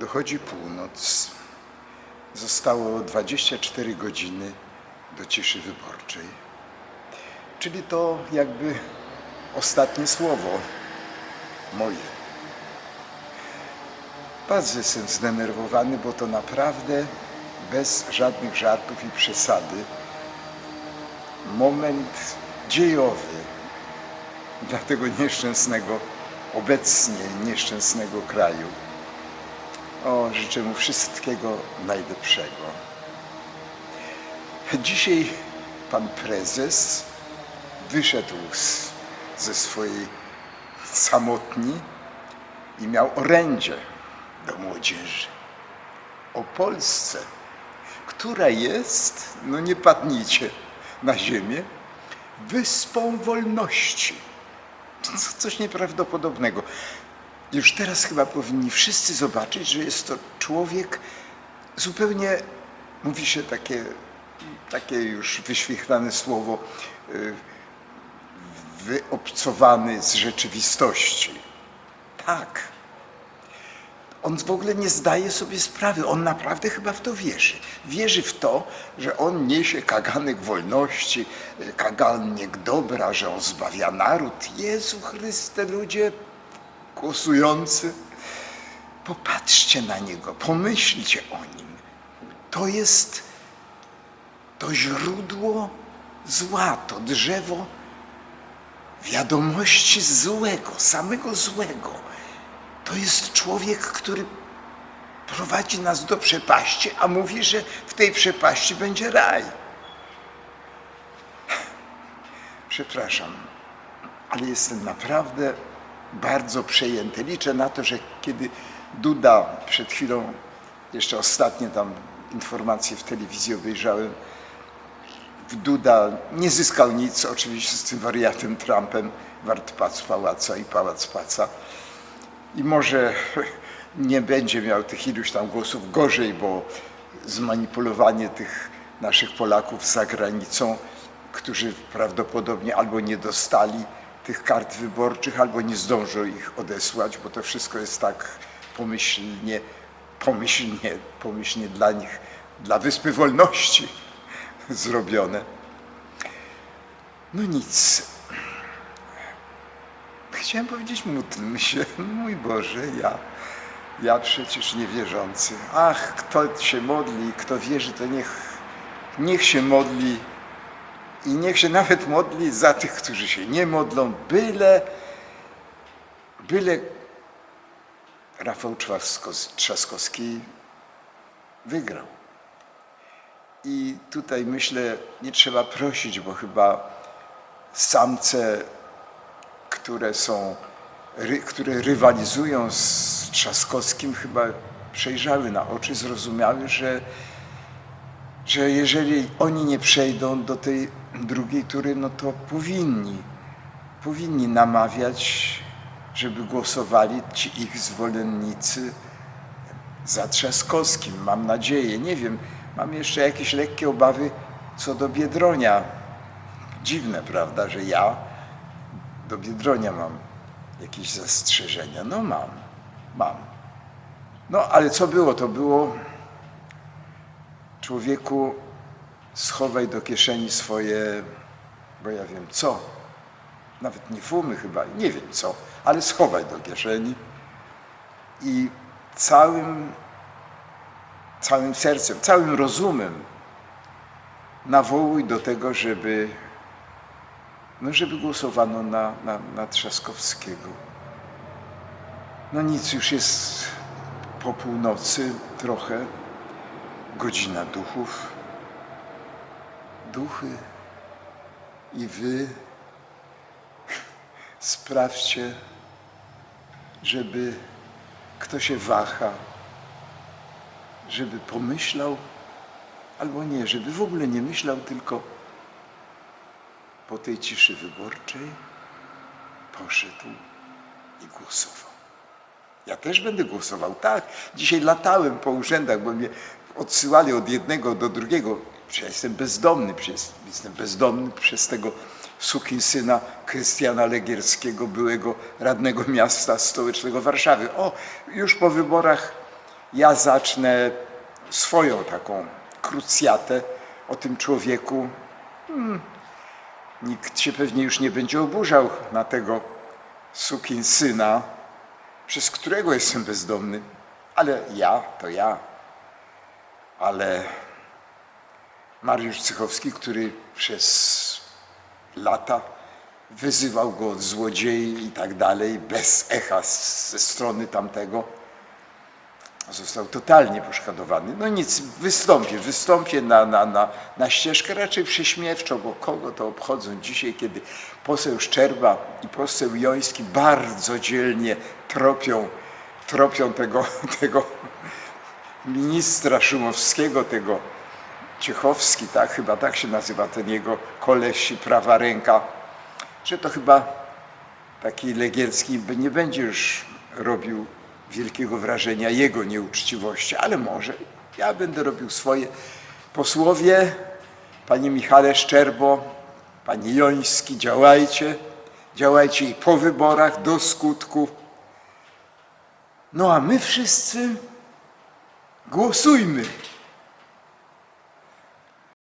Dochodzi północ. Zostało 24 godziny do ciszy wyborczej. Czyli to jakby ostatnie słowo moje. Bardzo jestem zdenerwowany, bo to naprawdę bez żadnych żartów i przesady moment dziejowy dla tego nieszczęsnego, obecnie nieszczęsnego kraju. O, życzę mu wszystkiego najlepszego. Dzisiaj pan prezes wyszedł z, ze swojej samotni i miał orędzie do młodzieży o Polsce, która jest, no nie padnijcie na ziemię, wyspą wolności. Co- Coś nieprawdopodobnego. Już teraz chyba powinni wszyscy zobaczyć, że jest to człowiek zupełnie, mówi się takie, takie już wyświechtane słowo, y, wyobcowany z rzeczywistości. Tak. On w ogóle nie zdaje sobie sprawy. On naprawdę chyba w to wierzy. Wierzy w to, że on niesie kaganek wolności, y, kaganek dobra, że on zbawia naród. Jezu Chryste, ludzie głosujący, popatrzcie na niego, pomyślcie o nim. To jest to źródło zła, to drzewo wiadomości złego, samego złego. To jest człowiek, który prowadzi nas do przepaści, a mówi, że w tej przepaści będzie raj. Przepraszam, ale jestem naprawdę bardzo przejęty. Liczę na to, że kiedy Duda przed chwilą, jeszcze ostatnie tam informacje w telewizji obejrzałem, Duda nie zyskał nic, oczywiście z tym wariatem Trumpem, wart pac pałaca i pałac paca. I może nie będzie miał tych iluś tam głosów gorzej, bo zmanipulowanie tych naszych Polaków za granicą, którzy prawdopodobnie albo nie dostali tych kart wyborczych, albo nie zdążą ich odesłać, bo to wszystko jest tak pomyślnie, pomyślnie, pomyślnie dla nich, dla Wyspy Wolności zrobione. No nic. Chciałem powiedzieć, módlmy się. Mój Boże, ja, ja przecież niewierzący. Ach, kto się modli, kto wierzy, to niech, niech się modli i niech się nawet modli za tych, którzy się nie modlą, byle, byle Rafał Trzaskowski wygrał. I tutaj myślę, nie trzeba prosić, bo chyba samce, które są, które rywalizują z Trzaskowskim, chyba przejrzały na oczy, zrozumiały, że, że jeżeli oni nie przejdą do tej drugiej tury, no to powinni, powinni namawiać, żeby głosowali ci ich zwolennicy za Trzaskowskim, mam nadzieję. Nie wiem, mam jeszcze jakieś lekkie obawy co do Biedronia. Dziwne, prawda, że ja do Biedronia mam jakieś zastrzeżenia. No mam, mam. No ale co było, to było człowieku schowaj do kieszeni swoje, bo ja wiem co, nawet nie fumy chyba, nie wiem co, ale schowaj do kieszeni i całym, całym sercem, całym rozumem nawołuj do tego, żeby, no żeby głosowano na, na, na Trzaskowskiego. No nic, już jest po północy trochę, godzina duchów. Duchy i wy sprawdźcie, żeby kto się waha, żeby pomyślał, albo nie, żeby w ogóle nie myślał, tylko po tej ciszy wyborczej poszedł i głosował. Ja też będę głosował, tak. Dzisiaj latałem po urzędach, bo mnie odsyłali od jednego do drugiego. Przecież ja jestem bezdomny, przecież jestem bezdomny przez tego sukinsyna Krystiana Legierskiego, byłego radnego miasta stołecznego Warszawy. O, już po wyborach ja zacznę swoją taką krucjatę o tym człowieku. Hmm, nikt się pewnie już nie będzie oburzał na tego syna, przez którego jestem bezdomny. Ale ja, to ja. Ale Mariusz Cychowski, który przez lata wyzywał go od złodziei i tak dalej, bez echa ze strony tamtego, został totalnie poszkodowany. No nic, wystąpię, wystąpię na, na, na, na ścieżkę raczej prześmiewczo, bo kogo to obchodzą dzisiaj, kiedy poseł Szczerba i poseł Joński bardzo dzielnie tropią, tropią tego, tego ministra Szumowskiego, tego Ciechowski, tak, chyba tak się nazywa ten jego koleś, prawa ręka, że to chyba taki Legierski nie będzie już robił wielkiego wrażenia jego nieuczciwości, ale może ja będę robił swoje. Posłowie, panie Michale Szczerbo, panie Joński, działajcie, działajcie i po wyborach do skutku. No a my wszyscy głosujmy.